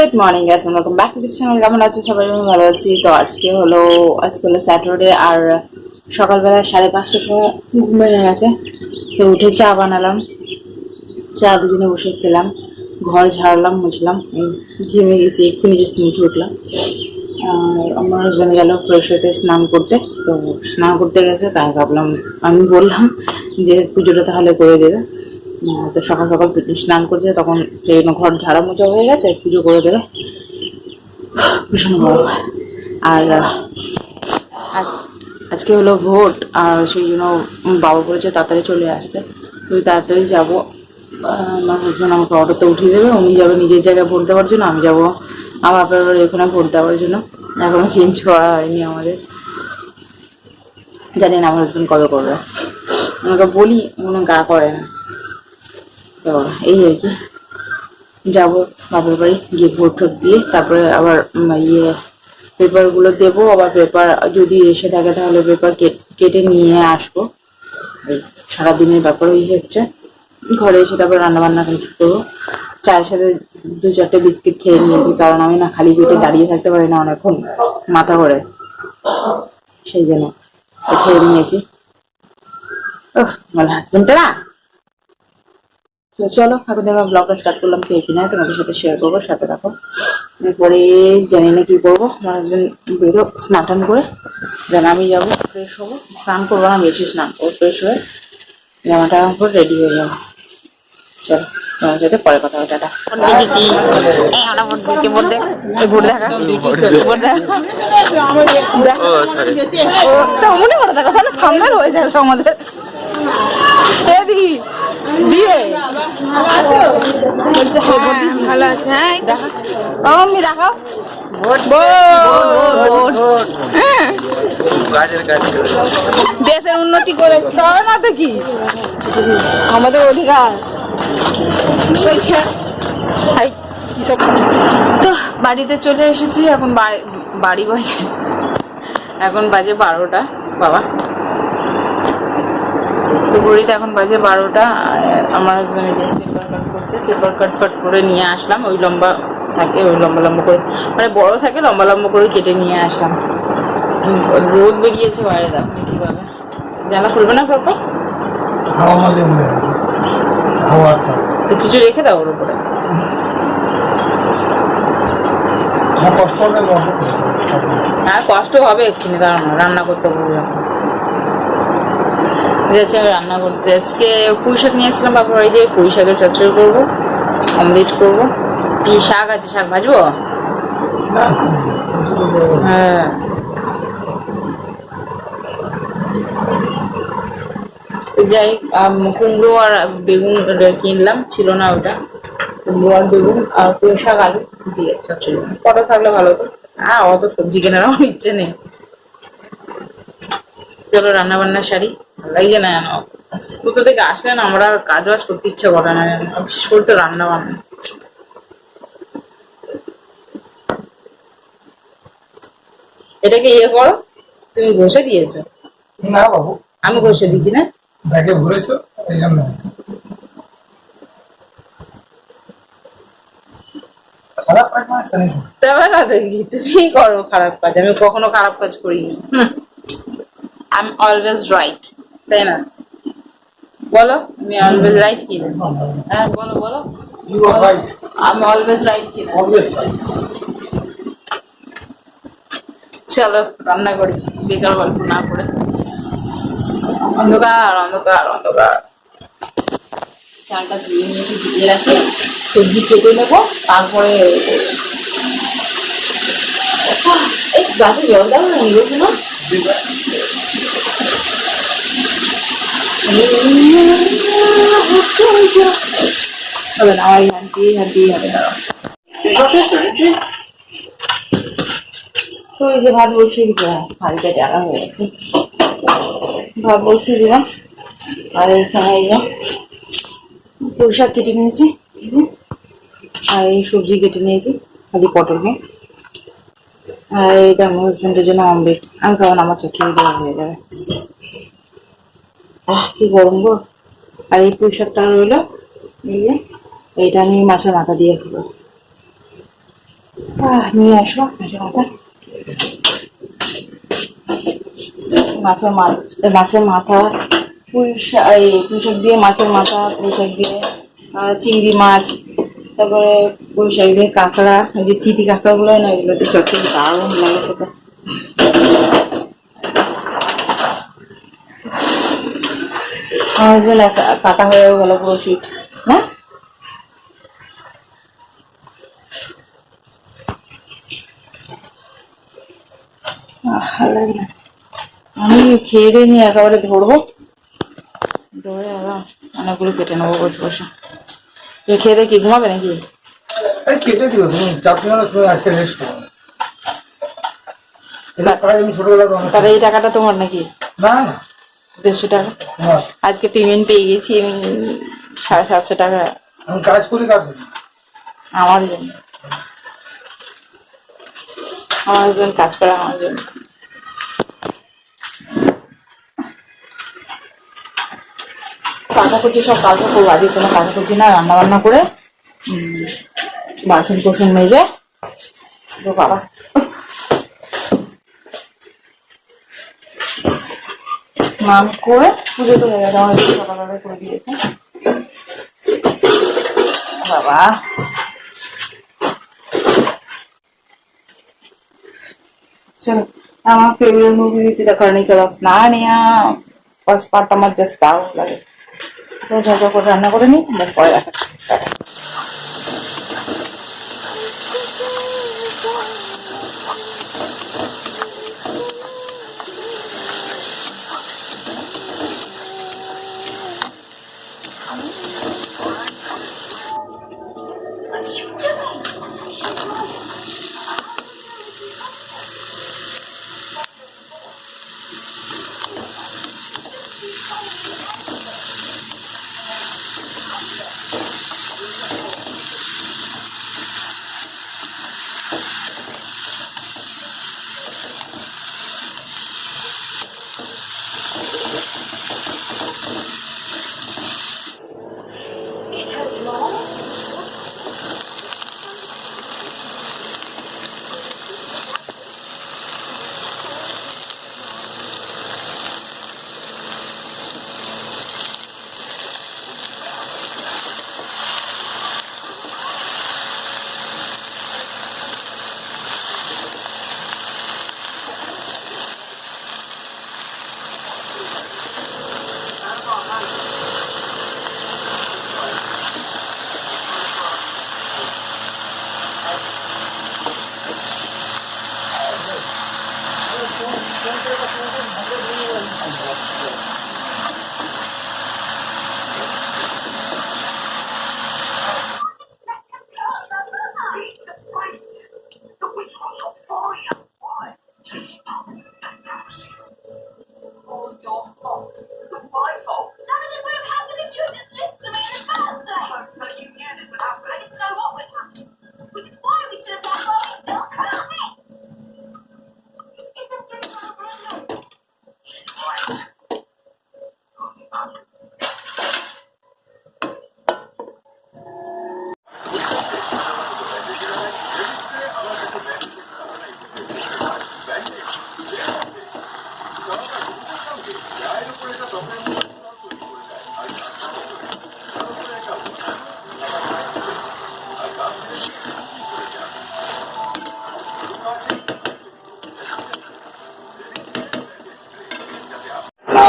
Good morning guys welcome back to channel কেমন আছো সবাই? আমি ভালো আছি। তো আজকে হলো আজকে হলো স্যাটারডে আর সকালবেলা সাড়ে পাঁচটার সময় ঘুম ভেঙে গেছে। তো উঠে চা বানালাম। চা দুদিনে বসে খেলাম। ঘর ঝাড়লাম, মুছলাম। ঘেমে গেছি, এক্ষুনি জাস্ট মুছে উঠলাম। আর আমার হাজব্যান্ড গেল ফ্রেশ হতে স্নান করতে। তো স্নান করতে গেছে, তাই ভাবলাম, আমি বললাম যে পুজোটা তাহলে করে দেবে। তো সকাল সকাল স্নান করছে, তখন সেই জন্য ঘর ঝাড়া মোছা হয়ে গেছে, পুজো করে দেবে। ভীষণ গরম। আর আজ- আজকে হলো ভোট, আর সেই জন্য বাবা বলেছে তাড়াতাড়ি চলে আসতে। তো তাড়াতাড়ি যাব। আমার হাজব্যান্ড আমাকে অটোতে উঠিয়ে দেবে, উনি যাবে নিজের জায়গায় ভোট দেওয়ার জন্য, আমি যাব আমার বাড়ি এখানে ভোট দেওয়ার জন্য। এখনও চেঞ্জ করা হয়নি আমাদের। জানি না আমার হাজব্যান্ড কবে করবে। আমাকে বলি কোনো গা করে না। তো এই আর কি। যাব বাপের বাড়ি গিয়ে ভোট টোট দিয়ে তারপরে আবার ইয়ে পেপারগুলো দেবো। আবার পেপার যদি এসে থাকে তাহলে পেপার কেটে নিয়ে আসব। সারাদিনের ব্যাপার ওই হচ্ছে। ঘরে এসে তারপর রান্না বান্না কমপ্লিট করব? চায়ের সাথে দু চারটে বিস্কিট খেয়ে নিয়েছি কারণ আমি না খালি পেটে দাঁড়িয়ে থাকতে পারি না অনেকক্ষণ মাথা ঘরে। সেই জন্য খেয়ে নিয়েছি। উফ, আমার হাজবেন্ডটা না তো চলো এখন থেকে ব্লগটা স্টার্ট করলাম কে কিনা, তোমাদের সাথে শেয়ার করব, সাথে রাখো এরপরে জানি না কি করব, আমার হাজবেন্ড বেরো স্নান করে দেন আমি যাব ফ্রেশ হব। স্নান করব না, বেশি স্নান করব ফ্রেশ হয়ে জামাটা পরে রেডি হয়ে যাব। চলো, তোমার সাথে পরে কথা হবে, টাটা। দেখ দেখা দেখা দেখো হয়ে যাবে আমাদের ভালো আছে হ্যাঁ দেশের উন্নতি করে তবে না তো কি আমাদের অধিকার তো, বাড়িতে চলে এসেছি, এখন বাড়ি বাজে এখন বাজে বারোটা। বাবা? তো ঘড়িতে এখন বাজে বারোটা আমার হাজব্যান্ড যে পেপার কাট করছে পেপার কাট ফাট করে নিয়ে আসলাম ওই লম্বা থাকে ওই লম্বা লম্বা করে মানে বড় থাকে লম্বা লম্বা করে কেটে নিয়ে আসলাম। রোদ বেরিয়েছে বাইরে দেখো কীভাবে। জানা খুলবে না প্রপার তো কিছু রেখে দাও ওর উপরে। হবে। হ্যাঁ কষ্ট হবে এক্ষুনি কারণ রান্না করতে বলব যখন যাচ্ছে, রান্না করতে। আজকে পুঁই শাক নিয়ে আসলাম বাবার বাড়ি দিয়ে পুঁই শাকের চচ্চড়ি করব, অমলেট করব। কি শাক আছে? শাক ভাজবো। হ্যাঁ। যাই কুমড়ো আর বেগুন কিনলাম, ছিল না ওটা। কুমড়ো আর বেগুন আর পুঁই শাক আলু দিয়ে চচ্চড়ি। কটা থাকলে ভালো হতো। হ্যাঁ অত সবজি কেনার আমার ইচ্ছে নেই। চলো রান্না বান্না সারি। ভালো লাগছে না জানো কোথা থেকে আসলে না আমরা আর কাজ বাজ করতে ইচ্ছে করে না। জানো বিশেষ করে তো রান্না বান্না। এটাকে ইয়ে করো তুমি ঘষে দিয়েছ। না বাবু। আমি ঘষে দিয়েছি না? ব্যাগে ভরেছো এই জন্য। খারাপ তুমি করো খারাপ কাজ। আমি কখনো খারাপ কাজ করিনি। আই এম অলওয়েজ রাইট তাই না? বলো আমি অলওয়েজ রাইট কিনা? হ্যাঁ বলো বলো। ইউ আর রাইট আমি অলওয়েজ রাইট কিনা? অলওয়েজ রাইট চলো রান্না করি। বেকার গল্প না করে। অন্ধকার অন্ধকার অন্ধকার। চালটা ধুয়ে নিয়ে এসে ভিজিয়ে রাখি। সবজি কেটে নেব তারপরে এই গাছে জল দেবো না নিবে শোনো? হবে না আমার হাঁটি হাঁটি হবে, দাঁড়াও। তো এই যে ভাত বসিয়ে দিলাম হাঁড়িটা টানা হয়ে গেছে। ভাত বসিয়ে দিলাম, আর এখানে এই পুঁই কেটে নিয়েছি। আর এই সবজি কেটে নিয়েছি, খালি পটল নেই আর এটা আমার হাজবেন্ডের জন্য অমলেট আমি না আমার চচ্চড়ি দেওয়া হয়ে যাবে। আহ কি গরম গো? আর এই পুঁই শাকটা রইল এই যে এইটা আমি মাছের মাথা দিয়ে খাব। আহ, নিয়ে আসো মাছের মাথা। মাছের মাছের মাথা পুঁই এই পুঁই শাক দিয়ে মাছের মাথা পুঁই শাক দিয়ে চিংড়ি মাছ তারপরে পুঁই শাক দিয়ে কাঁকড়া এই যে চিটি কাঁকড়াগুলো না এগুলোতে চচ্চড়ি দারুণ লাগে খেতে। আমার হাজবেন্ড কাটা হয়েও গেল পুরো শিট না? আহ, ভালো লাগে না। আমি খেয়ে দিয়ে নিয়ে একেবারে ধরবো। ধরে আবার অনেকগুলো কেটে নেব বসে বসে। এ খেয়ে দিয়ে কি ঘুমাবে নাকি? কেটে দিও তুমি আজকে রেস্ট তাহলে এই টাকাটা তোমার নাকি? না। দেড়শো টাকা। আজকে পেমেন্ট পেয়ে গেছি আমি সাড়ে সাতশো টাকা। কাজ করি আমার জন্য। আমার হাজবেন্ড কাজ করে আমার জন্য। কাটাকুটি সব কালকে করব আজকে কোনো কাটাকুটি না রান্না বান্না করে বাসন কোসন মেজে বাবা। স্নান করে পুজো তো হয়ে গেছে, আমার দিদি সকালবেলা করে দিয়েছে। বাবা। चलो আমার ফেভারিট মুভি হচ্ছে দ্য ক্রনিকল অফ নানিয়া ফার্স্ট পার্ট আমার জাস্ট দারুণ লাগে। তো ঝকঝক করে রান্না করে নিই, আমরা পরে দেখা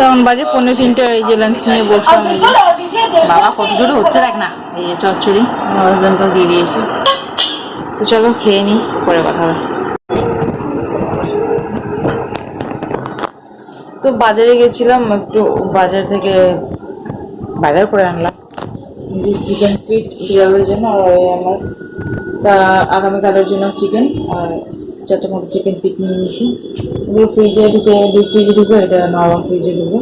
তখন বাজে পনেরো তিনটে, এই যে লাঞ্চ নিয়ে বসলাম। বাবা, কত জোরে হচ্ছে দেখ না। এই যে চচ্চড়ি, আমার দিয়ে দিয়েছি। তো চলো, খেয়ে নি, পরে কথা হবে। তো বাজারে গেছিলাম, একটু বাজার থেকে বাজার করে আনলাম। যে চিকেন ফিট বিড়ালের জন্য, আর ওই আমার, তা আগামীকালের জন্য চিকেন আর চারটে মতো চিকেন ফিট নিয়ে নিয়েছি এগুলো ফ্রিজে ঢুকে ডিপ ফ্রিজে ঢুকে, এটা নরম ফ্রিজে ঢুকে।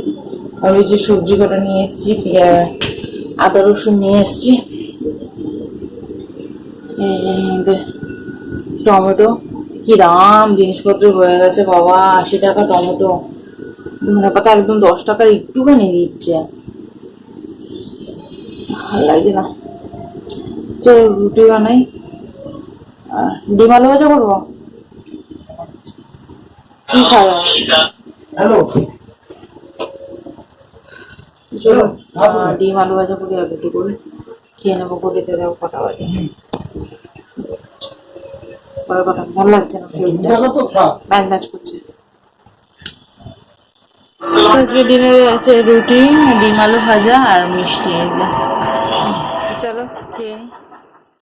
আর ওই যে সবজি কটা নিয়ে এসেছি আদা রসুন নিয়ে এসেছি। মধ্যে টমেটো, কি দাম জিনিসপত্র হয়ে গেছে বাবা, আশি টাকা টমেটো। ধনে পাতা একদম দশ টাকার একটুখানি দিচ্ছে। ভালো লাগছে না। চলো রুটি বানাই। ডিম আলু ভাজা করব? কি খাওয়া হ্যালো। চলো ডিম আলু ভাজা করি আর রুটি করি খেয়ে নেব করিতে দেবো কটা বাজে। পরে কথা ভালো লাগছে না ব্যান ম্যাচ করছে। আজকে ডিনারে আছে রুটি ডিম আলু ভাজা আর মিষ্টি চলো খেয়ে